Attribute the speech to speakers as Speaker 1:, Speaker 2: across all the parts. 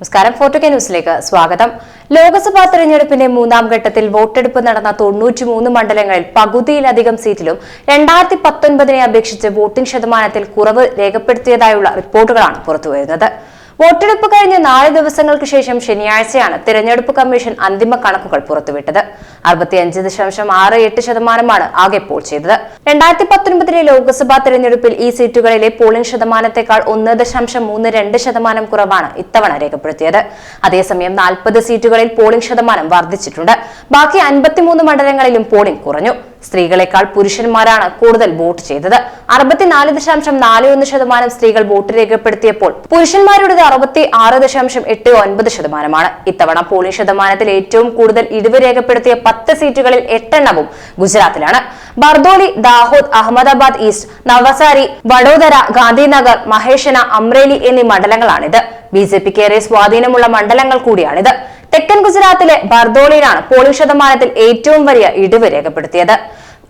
Speaker 1: നമസ്കാരം. Photo K ന്യൂസിലേക്ക് സ്വാഗതം. ലോക്സഭാ തെരഞ്ഞെടുപ്പിന്റെ മൂന്നാം ഘട്ടത്തിൽ വോട്ടെടുപ്പ് നടന്ന തൊണ്ണൂറ്റിമൂന്ന് മണ്ഡലങ്ങളിൽ പകുതിയിലധികം സീറ്റിലും രണ്ടായിരത്തി പത്തൊൻപതിനെ അപേക്ഷിച്ച് വോട്ടിംഗ് ശതമാനത്തിൽ കുറവ് രേഖപ്പെടുത്തിയതായുള്ള റിപ്പോർട്ടുകളാണ് പുറത്തുവരുന്നത്. വോട്ടെടുപ്പ് കഴിഞ്ഞ് നാല് ദിവസങ്ങൾക്ക് ശേഷം ശനിയാഴ്ചയാണ് തിരഞ്ഞെടുപ്പ് കമ്മീഷൻ അന്തിമ കണക്കുകൾ പുറത്തുവിട്ടത്. അറുപത്തിയഞ്ച് ദശാംശം ആറ് എട്ട് ശതമാനമാണ് ആകെ പോൾ ചെയ്തത്. രണ്ടായിരത്തി പത്തൊൻപതിലെ ലോക്സഭാ തെരഞ്ഞെടുപ്പിൽ ഈ സീറ്റുകളിലെ പോളിംഗ് ശതമാനത്തെക്കാൾ ഒന്ന് ദശാംശം മൂന്ന് രണ്ട് ശതമാനം കുറവാണ് ഇത്തവണ രേഖപ്പെടുത്തിയത്. അതേസമയം നാൽപ്പത് സീറ്റുകളിൽ പോളിംഗ് ശതമാനം വർദ്ധിച്ചിട്ടുണ്ട്. ബാക്കി അൻപത്തിമൂന്ന് മണ്ഡലങ്ങളിലും പോളിംഗ് കുറഞ്ഞു. സ്ത്രീകളെക്കാൾ പുരുഷന്മാരാണ് കൂടുതൽ വോട്ട് ചെയ്തത്. അറുപത്തിനാല് ദശാംശം നാല് ഒന്ന് ശതമാനം സ്ത്രീകൾ വോട്ട് രേഖപ്പെടുത്തിയപ്പോൾ പുരുഷന്മാരുടേത് അറുപത്തി ആറ് ദശാംശം എട്ട് ഒൻപത് ശതമാനമാണ്. ഇത്തവണ പോളിംഗ് ശതമാനത്തിൽ ഏറ്റവും കൂടുതൽ ഇടിവ് രേഖപ്പെടുത്തിയ പത്ത് സീറ്റുകളിൽ എട്ടെണ്ണവും ഗുജറാത്തിലാണ്. ബർദോലി ദാഹോദ് അഹമ്മദാബാദ് ഈസ്റ്റ് നവസാരി വഡോദര ഗാന്ധിനഗർ മഹേഷന അമ്രേലി എന്നീ മണ്ഡലങ്ങളാണിത്. ബി ജെ പിക്ക് ഏറെ സ്വാധീനമുള്ള മണ്ഡലങ്ങൾ കൂടിയാണിത്. തെക്കൻ ഗുജറാത്തിലെ ബർദോളിയിലാണ് പോളിംഗ് ശതമാനത്തിൽ ഏറ്റവും വലിയ ഇടിവ് രേഖപ്പെടുത്തിയത്.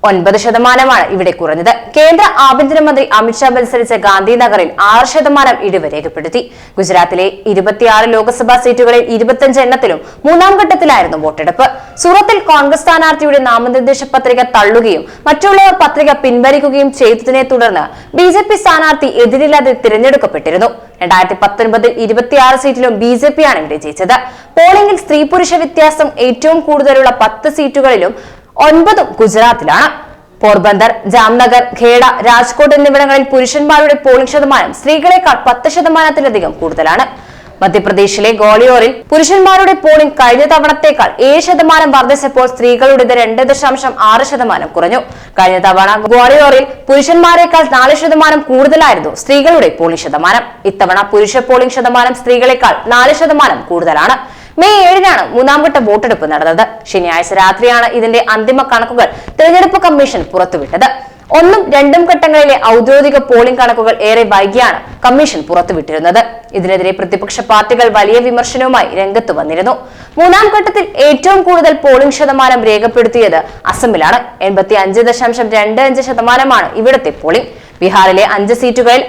Speaker 1: ഒൻപത് ശതമാനമാണ് ഇവിടെ കുറഞ്ഞത്. കേന്ദ്ര ആഭ്യന്തരമന്ത്രി അമിത്ഷാ മത്സരിച്ച ഗാന്ധിനഗറിൽ ആറ് ശതമാനം ഇടിവ് രേഖപ്പെടുത്തി. ഗുജറാത്തിലെ ഇരുപത്തിയാറ് ലോക്സഭാ സീറ്റുകളിൽ ഇരുപത്തിയഞ്ച് എണ്ണത്തിലും മൂന്നാം ഘട്ടത്തിലായിരുന്നു വോട്ടെടുപ്പ്. സൂറത്തിൽ കോൺഗ്രസ് സ്ഥാനാർത്ഥിയുടെ നാമനിർദ്ദേശ പത്രിക തള്ളുകയും മറ്റുള്ളവർ പത്രിക പിൻവലിക്കുകയും ചെയ്തതിനെ തുടർന്ന് ബി ജെ പി സ്ഥാനാർത്ഥി എതിരില്ലാതെ തിരഞ്ഞെടുക്കപ്പെട്ടിരുന്നു. രണ്ടായിരത്തി പത്തൊൻപതിൽ ഇരുപത്തിയാറ് സീറ്റിലും ബി ജെ പിയാണ് ഇവിടെ ജയിച്ചത്. പോളിംഗിൽ സ്ത്രീ പുരുഷ വ്യത്യാസം ഏറ്റവും കൂടുതലുള്ള പത്ത് സീറ്റുകളിലും ഒൻപതും ഗുജറാത്തിലാണ്. പോർബന്ദർ ജാംനഗർ ഖേഡ രാജ്കോട്ട് എന്നിവിടങ്ങളിൽ പുരുഷന്മാരുടെ പോളിംഗ് ശതമാനം സ്ത്രീകളെക്കാൾ പത്ത് ശതമാനത്തിലധികം കൂടുതലാണ്. മധ്യപ്രദേശിലെ ഗോളിയോറിൽ പുരുഷന്മാരുടെ പോളിംഗ് കഴിഞ്ഞ തവണത്തേക്കാൾ ഏഴ് ശതമാനം വർദ്ധിച്ചപ്പോൾ സ്ത്രീകളുടേത് രണ്ട് ദശാംശം ആറ് ശതമാനം കുറഞ്ഞു. കഴിഞ്ഞ തവണ ഗോളിയോറിൽ പുരുഷന്മാരെക്കാൾ നാല് ശതമാനം കൂടുതലായിരുന്നു സ്ത്രീകളുടെ പോളിംഗ് ശതമാനം. ഇത്തവണ പുരുഷ പോളിംഗ് ശതമാനം സ്ത്രീകളെക്കാൾ നാല് ശതമാനം കൂടുതലാണ്. മെയ് ഏഴിനാണ് മൂന്നാം ഘട്ട വോട്ടെടുപ്പ് നടന്നത്. ശനിയാഴ്ച രാത്രിയാണ് ഇതിന്റെ അന്തിമ കണക്കുകൾ തെരഞ്ഞെടുപ്പ് കമ്മീഷൻ പുറത്തുവിട്ടത്. ഒന്നും രണ്ടും ഘട്ടങ്ങളിലെ ഔദ്യോഗിക പോളിംഗ് കണക്കുകൾ ഏറെ വൈകിയാണ് കമ്മീഷൻ പുറത്തുവിട്ടിരുന്നത്. ഇതിനെതിരെ പ്രതിപക്ഷ പാർട്ടികൾ വലിയ വിമർശനവുമായി രംഗത്ത് വന്നിരുന്നു. മൂന്നാം ഘട്ടത്തിൽ ഏറ്റവും കൂടുതൽ പോളിംഗ് ശതമാനം രേഖപ്പെടുത്തിയത് അസമിലാണ്. എൺപത്തി അഞ്ച് ദശാംശം രണ്ട് അഞ്ച് ശതമാനമാണ് ഇവിടത്തെ പോളിംഗ്. ബീഹാറിലെ അഞ്ച് സീറ്റുകളിൽ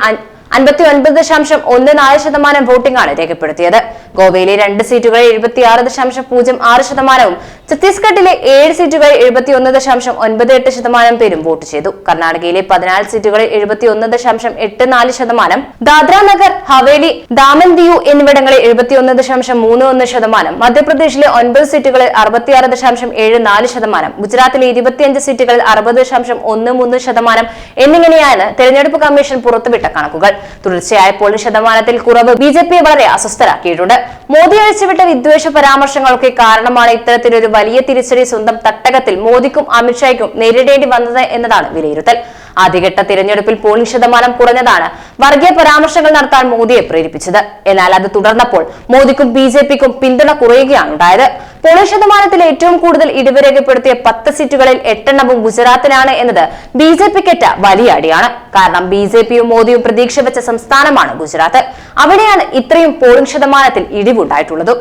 Speaker 1: അൻപത്തി ഒൻപത് ദശാംശം ഒന്ന് നാല് ശതമാനം വോട്ടിംഗ് ആണ് രേഖപ്പെടുത്തിയത്. ഗോവയിലെ രണ്ട് സീറ്റുകളിൽ എഴുപത്തിയാറ് ദശാംശം പൂജ്യം ആറ് ശതമാനവും ഛത്തീസ്ഗഡിലെ ഏഴ് സീറ്റുകളിൽ എഴുപത്തി ഒന്ന് ദശാംശം ഒൻപത് എട്ട് ശതമാനം പേരും വോട്ട് ചെയ്തു. കർണാടകയിലെ പതിനാല് സീറ്റുകളിൽ എഴുപത്തി ഒന്ന് ദശാംശം എട്ട് നാല് ശതമാനം ദാദ്ര നഗർ ഹവേലി ദാമൻ ദിയു എന്നിവിടങ്ങളിൽ എഴുപത്തി ഒന്ന് ദശാംശം മൂന്ന് ഒന്ന് ശതമാനം മധ്യപ്രദേശിലെ ഒൻപത് സീറ്റുകളിൽ അറുപത്തിയാറ് ദശാംശം ഏഴ് നാല് ശതമാനം ഗുജറാത്തിലെ ഇരുപത്തിയഞ്ച് സീറ്റുകളിൽ അറുപത് ദശാംശം ഒന്ന് മൂന്ന് ശതമാനം എന്നിങ്ങനെയാണ് തെരഞ്ഞെടുപ്പ് കമ്മീഷൻ പുറത്തുവിട്ട കണക്കുകൾ. തുടർച്ചയായ പോളിംഗ് ശതമാനത്തിൽ കുറവ് ബി ജെ പിയെ വളരെ അസ്വസ്ഥരാക്കിയിട്ടുണ്ട്. മോദി അഴിച്ചുവിട്ട വിദ്വേഷ പരാമർശങ്ങളൊക്കെ കാരണമാണ് ഇത്തരത്തിലൊരു വലിയ തിരിച്ചടി സ്വന്തം തട്ടകത്തിൽ മോദിക്കും അമിത്ഷായ്ക്കും നേരിടേണ്ടി വന്നത് എന്നതാണ് വിലയിരുത്തൽ. ആദ്യഘട്ട തിരഞ്ഞെടുപ്പിൽ പോളിംഗ് ശതമാനം കുറഞ്ഞതാണ്. വർഗീയ പരാമർശങ്ങൾ നടത്താൻ മോദിയെ പ്രേരിപ്പിച്ചത്. എന്നാൽ അത് തുടർന്നപ്പോൾ മോദിക്കും ബി ജെ പിക്കും പിന്തുണ കുറയുകയാണ് ഉണ്ടായത്. പോളിംഗ് ശതമാനത്തിൽ ഏറ്റവും കൂടുതൽ ഇടിവ് രേഖപ്പെടുത്തിയ പത്ത് സീറ്റുകളിൽ എട്ടെണ്ണവും ഗുജറാത്തിലാണ് എന്നത് ബി ജെ പിക്കേറ്റ വലിയ അടിയാണ്. കാരണം ബി ജെ പിയും മോദിയും പ്രതീക്ഷ വെച്ച സംസ്ഥാനമാണ് ഗുജറാത്ത്. അവിടെയാണ് ഇത്രയും പോളിംഗ് ശതമാനത്തിൽ ഇടിവുണ്ടായിട്ടുള്ളത്